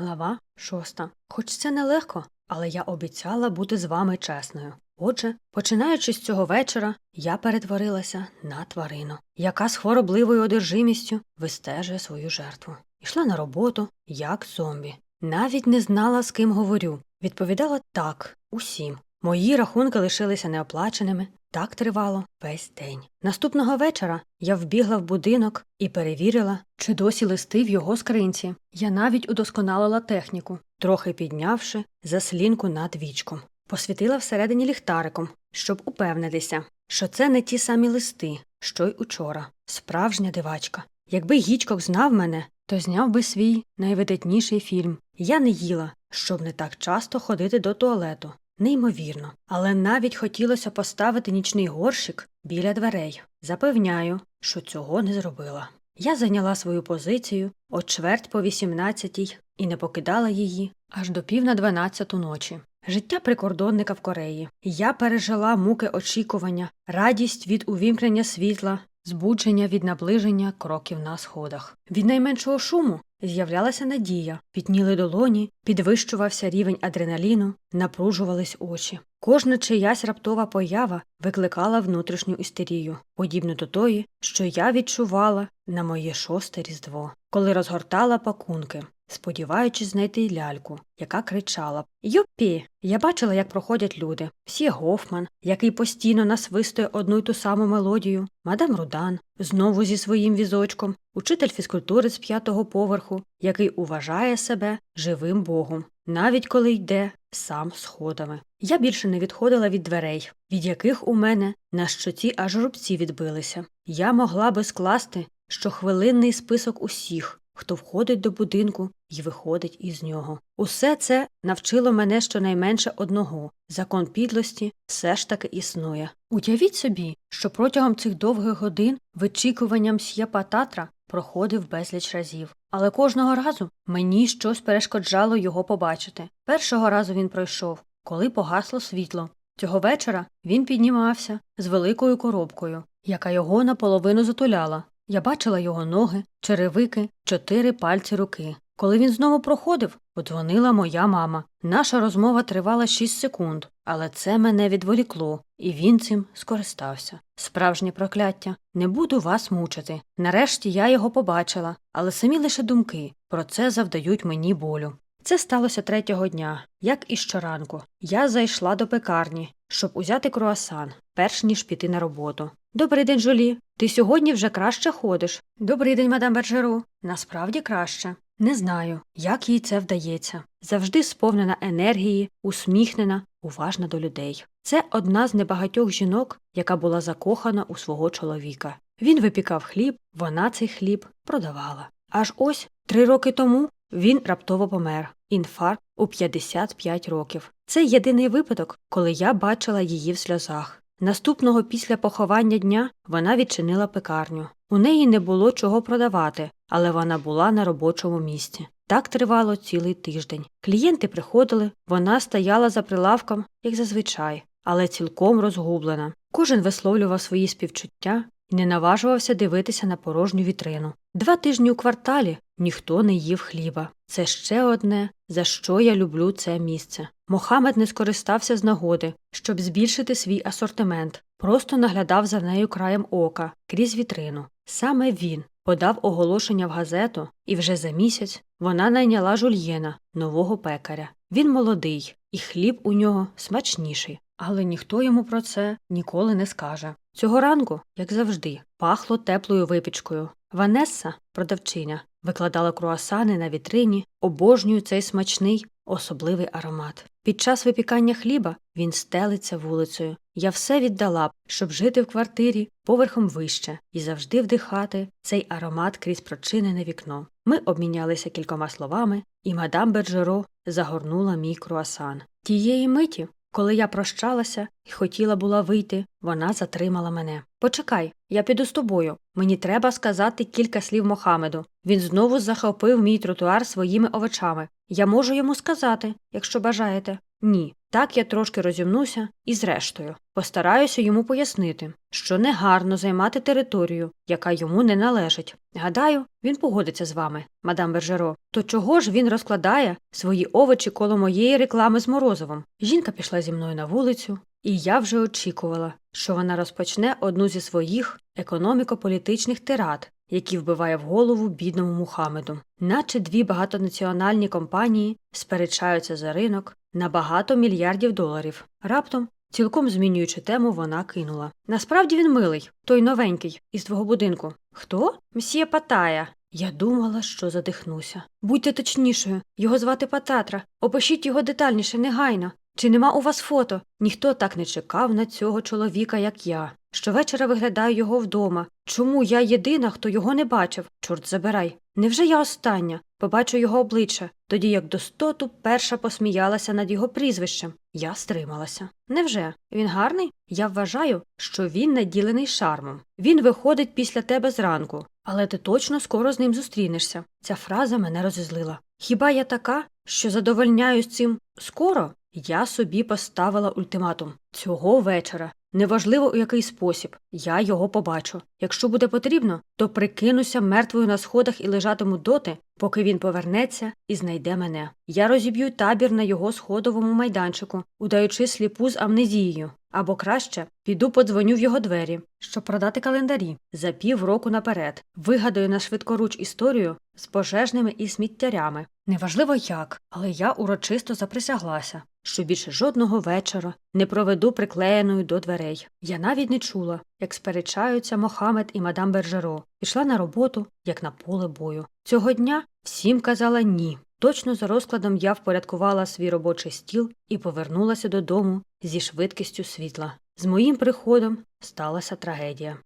Глава шоста. Хоч це нелегко, але я обіцяла бути з вами чесною. Отже, починаючи з цього вечора, я перетворилася на тварину, яка з хворобливою одержимістю вистежує свою жертву. Ішла на роботу, як зомбі. Навіть не знала, з ким говорю. Відповідала так, усім. Мої рахунки лишилися неоплаченими. Так тривало весь день. Наступного вечора я вбігла в будинок і перевірила, чи досі листи в його скринці. Я навіть удосконалила техніку, трохи піднявши заслінку над вічком. Посвітила всередині ліхтариком, щоб упевнитися, що це не ті самі листи, що й учора. Справжня дивачка. Якби Гічкок знав мене, то зняв би свій найвидатніший фільм. Я не їла, щоб не так часто ходити до туалету. Неймовірно, але навіть хотілося поставити нічний горщик біля дверей. Запевняю, що цього не зробила. Я зайняла свою позицію о чверть по вісімнадцятій і не покидала її аж до пів на дванадцяту ночі. Життя прикордонника в Кореї. Я пережила муки очікування, радість від увімкнення світла, збудження від наближення кроків на сходах. Від найменшого шуму з'являлася надія, пітніли долоні, підвищувався рівень адреналіну, напружувались очі. Кожна чиясь раптова поява викликала внутрішню істерію, подібну до тої, що я відчувала на моє шосте різдво, коли розгортала пакунки, сподіваючись знайти ляльку, яка кричала б Юпі! Я бачила, як проходять люди. Всі Гофман, який постійно насвистує одну й ту саму мелодію, мадам Рудан, знову зі своїм візочком, учитель фізкультури з п'ятого поверху, який уважає себе живим богом, навіть коли йде сам сходами. Я більше не відходила від дверей, від яких у мене на щоці аж рубці відбилися. Я могла би скласти щохвилинний список усіх, хто входить до будинку і виходить із нього. Усе це навчило мене щонайменше одного закон підлості все ж таки існує. Уявіть собі, що протягом цих довгих годин вичікуванням с'єпа татра проходив безліч разів. Але кожного разу мені щось перешкоджало його побачити. Першого разу він пройшов, коли погасло світло. Цього вечора він піднімався з великою коробкою, яка його наполовину затуляла. Я бачила його ноги, черевики, чотири пальці руки. Коли він знову проходив, подзвонила моя мама. Наша розмова тривала шість секунд, але це мене відволікло, і він цим скористався. Справжнє прокляття. Не буду вас мучити. Нарешті я його побачила, але самі лише думки про це завдають мені болю. Це сталося третього дня, як і щоранку. Я зайшла до пекарні, щоб узяти круасан, перш ніж піти на роботу. Добрий день, Жулі. Ти сьогодні вже краще ходиш. Добрий день, мадам Бержеру. Насправді краще. Не знаю, як їй це вдається. Завжди сповнена енергії, усміхнена, уважна до людей. Це одна з небагатьох жінок, яка була закохана у свого чоловіка. Він випікав хліб, вона цей хліб продавала. Аж ось три роки тому він раптово помер. Інфаркт у 55 років. Це єдиний випадок, коли я бачила її в сльозах. Наступного після поховання дня вона відчинила пекарню. У неї не було чого продавати, але вона була на робочому місці. Так тривало цілий тиждень. Клієнти приходили, вона стояла за прилавком, як зазвичай, але цілком розгублена. Кожен висловлював свої співчуття і не наважувався дивитися на порожню вітрину. Два тижні у кварталі ніхто не їв хліба. Це ще одне, за що я люблю це місце. Мохамед не скористався з нагоди, щоб збільшити свій асортимент, просто наглядав за нею краєм ока крізь вітрину. Саме він подав оголошення в газету, і вже за місяць вона найняла жульєна, нового пекаря. Він молодий, і хліб у нього смачніший, але ніхто йому про це ніколи не скаже. Цього ранку, як завжди, пахло теплою випічкою. Ванесса, продавчиня, викладала круасани на вітрині, обожнюю цей смачний, особливий аромат. Під час випікання хліба він стелиться вулицею. Я все віддала б, щоб жити в квартирі поверхом вище і завжди вдихати цей аромат крізь прочинене вікно. Ми обмінялися кількома словами, і мадам Бержеро загорнула мій круасан. Тієї миті, коли я прощалася і хотіла була вийти, вона затримала мене. Почекай, я піду з тобою. Мені треба сказати кілька слів Мохамеду. Він знову захопив мій тротуар своїми овочами. Я можу йому сказати, якщо бажаєте. Ні. Так я трошки розімнуся і зрештою постараюся йому пояснити, що негарно займати територію, яка йому не належить. Гадаю, він погодиться з вами, мадам Бержеро. То чого ж він розкладає свої овочі коло моєї реклами з морозивом? Жінка пішла зі мною на вулицю, і я вже очікувала, що вона розпочне одну зі своїх економіко-політичних тирад, які вбиває в голову бідному Мухаммеду. Наче дві багатонаціональні компанії сперечаються за ринок на багато мільярдів доларів. Раптом, цілком змінюючи тему, вона кинула. Насправді він милий, той новенький, із твого будинку. Хто? Мсьє Патая. Я думала, що задихнуся. Будьте точнішою, його звати Пататра. Опишіть його детальніше, негайно. Чи нема у вас фото? Ніхто так не чекав на цього чоловіка, як я. Щовечора виглядаю його вдома. Чому я єдина, хто його не бачив? Чорт забирай. Невже я остання? Побачу його обличчя, тоді як достоту перша посміялася над його прізвищем. Я стрималася. Невже? Він гарний? Я вважаю, що він наділений шармом. Він виходить після тебе зранку, але ти точно скоро з ним зустрінешся. Ця фраза мене розізлила. Хіба я така, що задовольняюсь цим скоро? Я собі поставила ультиматум цього вечора. Неважливо у який спосіб, я його побачу. Якщо буде потрібно, то прикинуся мертвою на сходах і лежатиму доти, поки він повернеться і знайде мене. Я розіб'ю табір на його сходовому майданчику, удаючи сліпу з амнезією. Або краще піду подзвоню в його двері, щоб продати календарі за півроку наперед, вигадаю на швидкоруч історію з пожежними і сміттярями. Неважливо як, але я урочисто заприсяглася, що більше жодного вечора не проведу приклеєною до дверей. Я навіть не чула, як сперечаються Мохамед і мадам Бержеро. Пішла на роботу, як на поле бою. Цього дня всім казала ні. Точно за розкладом я впорядкувала свій робочий стіл і повернулася додому зі швидкістю світла. З моїм приходом сталася трагедія.